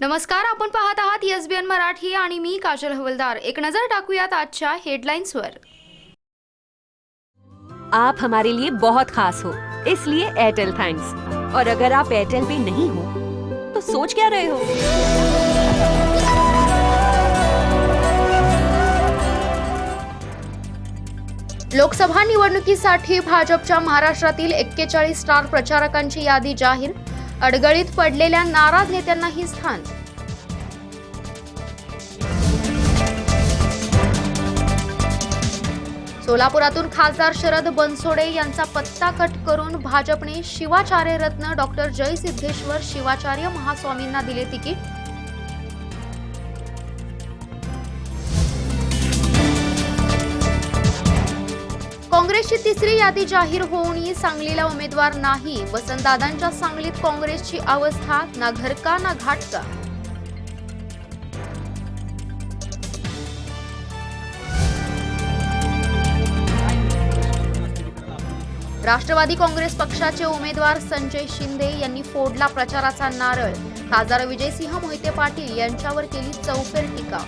नमस्कार आपण पाहत आहात एस बी एन मराठी आणि मी काजल हवलदार. एक नजर टाकूयात आजच्या हेडलाईन्सवर आप हमारे लिए बहुत खास हो इसलिए एयरटेल थैंक्स और अगर आप एयरटेल पे नहीं हो तो सोच क्या रहे हो? लोकसभा निवडणुकीसाठी भाजपच्या महाराष्ट्रातील एक्केचाळीस स्टार प्रचारकांची यादी जाहीर. अडगळीत पडलेल्या नाराज नेत्यांनाही स्थान. सोलापुरातून खासदार शरद बनसोडे यांचा पत्ता कट करून भाजपने शिवाचार्य रत्न डॉक्टर जय सिद्धेश्वर शिवाचार्य महास्वामींना दिले तिकीट. काँग्रेसची तिसरी यादी जाहीर होऊनही सांगलीला उमेदवार नाही. वसंतदादांच्या सांगलीत काँग्रेसची अवस्था ना घरका ना घाटका. राष्ट्रवादी काँग्रेस पक्षाचे उमेदवार संजय शिंदे यांनी फोडला प्रचाराचा नारळ. खासदार विजयसिंह मोहिते पाटील यांच्यावर केली चौफेर टीका.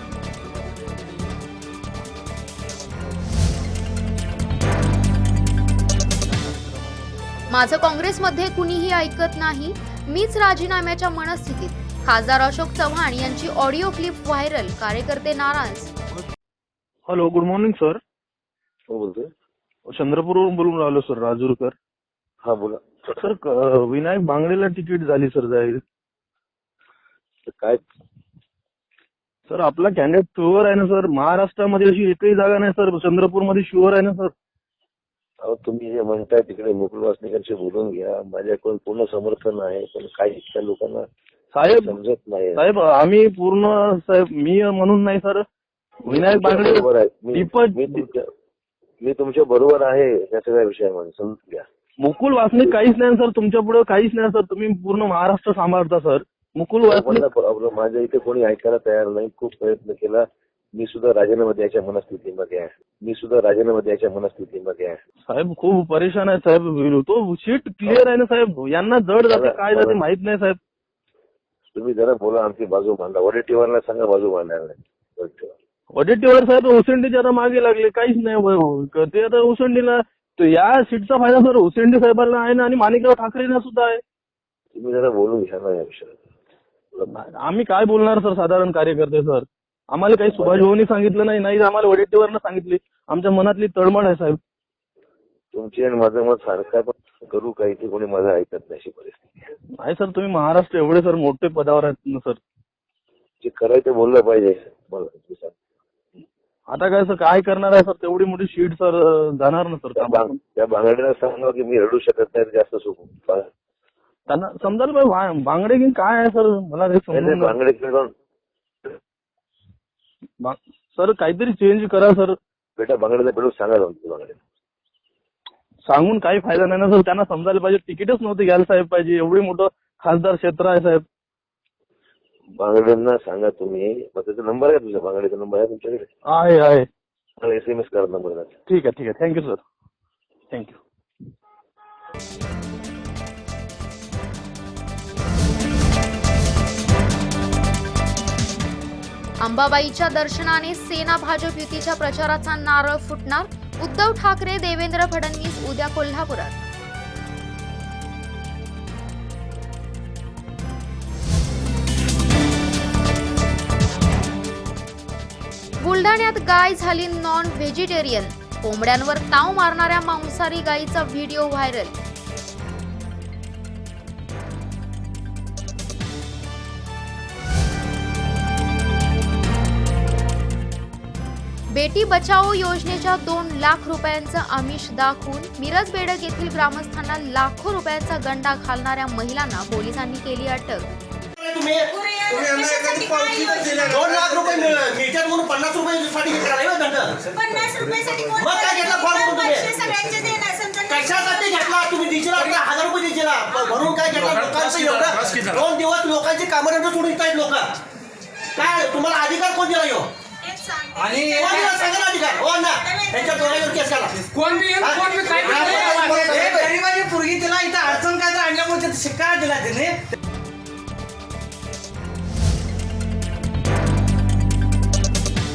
माझं काँग्रेसमध्ये कुणीही ऐकत नाही मीच राजीनाम्याच्या मनस्थितीत. खासदार अशोक चव्हाण यांची ऑडिओ क्लिप व्हायरल कार्यकर्ते नाराज. Hello good morning sir. हो बोलतोय. चंद्रपूरवरून बोलून राहिलो सर राजूरकर. हा बोला. सर क- विनायक बांगडेला तिकीट झाली सर जाहीर. तर काय? सर आपला कॅन्डिडेट शुअर आहे ना सर? महाराष्ट्रामध्ये अशी एकही जागा नाही सर. चंद्रपूरमध्ये शुअर आहे ना सर? अहो तुम्ही जे म्हणताय तिकडे मुकुल वासनिकांशी बोलून घ्या. माझ्याकडून पूर्ण समर्थन आहे पण काही इथल्या लोकांना साहेब समजत नाही. साहेब आम्ही पूर्ण साहेब मी म्हणून नाही सर. विनायक बांगडे बरोबर आहे. मी दीपक मी तुमच्या मी तुमच्या बरोबर आहे या सगळ्या विषयामध्ये. समजून घ्या. मुकुल वासनिक काहीच नाही सर. तुमच्यापुढे काहीच नाही सर. तुम्ही पूर्ण महाराष्ट्र सांभाळता सर. मुकुल वासनिक प्रॉब्लेम माझ्या इथे कोणी ऐकायला तयार नाही. खूप प्रयत्न केला. मी सुद्धा राजीनामा द्यायच्या मनस्थितीमध्ये आहे. मी सुद्धा राजीनामा द्यायच्या मनस्थितीमध्ये आहे. साहेब खूप परेशान आहे साहेब. तो सीट क्लिअर आहे ना साहेब? यांना जड जाते. काय जाते माहीत नाही साहेब. तुम्ही जरा बोला आमची बाजू मांडा. वडेट्टीवारला सांगा बाजू मांडायला नाही. वडेट्टीवार साहेब उसंडीचे आता मागे लागले. काहीच नाही ते आता उसंडीला या सीटचा फायदा सर उसंडी साहेबांना आहे ना आणि माणिकराव ठाकरेंना सुद्धा आहे. तुम्ही जरा बोलून घ्या ना या विषयावर. आम्ही काय बोलणार सर साधारण कार्यकर्ते सर? आम्हाला काही सुभाष भाऊनी सांगितलं नाही नाही आम्हाला वडेट्टीवारनं सांगितले. आमच्या मनातली तळमळ आहे साहेब. तुमची आणि माझं मत सारखं पण करू काही ते कोणी माझं ऐकत नाही अशी परिस्थिती. नाही सर तुम्ही महाराष्ट्र एवढे सर मोठे पदावर आहेत ना सर. जे ते बोललं पाहिजे. आता काय सर काय करणार आहे सर? तेवढी मोठी शीट सर जाणार ना सर त्या बांगड्याला सांगा की मी रडू शकत नाही जास्त सुख. त्यांना समजायला पाहिजे भा- बांगडे घेऊन काय आहे सर? मला. बांगडे बा- सर काहीतरी चेंज करा सर. बेटा बांगड्याला भेटून सांगा जाऊन सांगून काही फायदा नाही ना सर. त्यांना समजायला पाहिजे. तिकीटच नव्हते घ्यायला साहेब पाहिजे. एवढी मोठं खासदार क्षेत्र आहे साहेब. बांगड्यांना सांगा तुम्ही. मग त्याचा नंबर आहे तुझा बांगड्याचा नंबर आहे तुमच्याकडे? आहे आहे. एस एम एस करा नंबर ठीक आहे ठीक आहे. थँक्यू सर थँक्यू अंबाबाईच्या दर्शनाने सेना भाजप युतीच्या प्रचाराचा नारळ फुटणार? उद्धव ठाकरे देवेंद्र फडणवीस उद्या कोल्हापुरात. बुलढाण्यात गाय झाली नॉन व्हेजिटेरियन कोंबड्यांवर ताव मारणाऱ्या मांसाहारी गायीचा व्हिडिओ व्हायरल. बेटी बचाओ योजनेच्या दोन लाख रुपयांचं आमिष दाखवून मिरज बेडक येथील ग्रामस्थांना लाखो रुपयांचा गंडा घालणाऱ्या महिलांना पोलिसांनी केली अटक. दोन लाख रुपये मिळ- मिळतात म्हणून पन्नास रुपये साठी घेतला नाही दंड पन्नास रुपयासाठी कोण मग काय घेतला फॉर्म भरून तुम्ही? पैसे सगळ्यांचे देणार समजा कशासाठी घेतला तुम्ही? दिशीला आपल्याला हजार रुपये दिशीला. भरून काय घेतला? लोकांचं एवढं दोन दिवस लोकांची कामं सोडून येत आहेत लोक. काय तुम्हाला अधिकार कोण दिला यो. आणि गरीबाची पुरगी तिला इथं अडचण काय तर आणल्यामुळे शिक्का दिला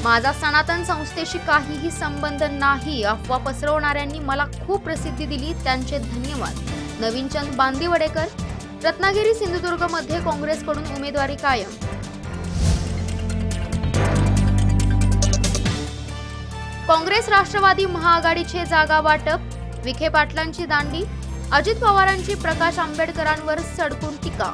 माझा सनातन संस्थेशी काहीही संबंध नाही अफवा पसरवणाऱ्यांनी मला खूप प्रसिद्धी दिली त्यांचे धन्यवाद. नवीनचंद बांदिवडेकर रत्नागिरी सिंधुदुर्गमध्ये काँग्रेसकडून उमेदवारी कायम. काँग्रेस राष्ट्रवादी महाआघाडीचे जागा वाटप विखे पाटलांची दांडी अजित पवारांची प्रकाश आंबेडकरांवर सडकून टीका.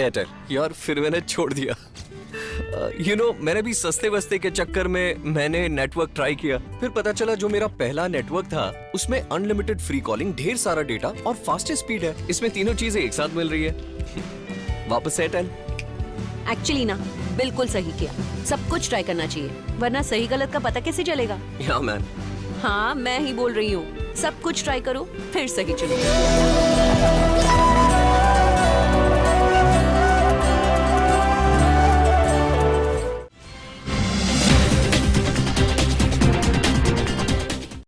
एयरटेल यार फिर मैंने छोड़ दिया। You uh, no you know, मैंने भी सस्ते वस्ते के चक्कर में मैंने नेटवर्क ट्राई किया। फिर पता चला जो मेरा पहला नेटवर्क था उसमें अनलिमिटेड फ्री कॉलिंग ढेर सारा डेटा और फास्टेस्ट स्पीड है। इसमें तीनों चीज़ें एक साथ मिल रही है। वापस एयरटेल एक्चुअली ना बिल्कुल सही किया। सब कुछ ट्राई करना चाहिए वरना सही गलत का पता कैसे चलेगा? या मैन हाँ मैं ही बोल रही हूँ। सब कुछ ट्राई करो फिर सही चुनो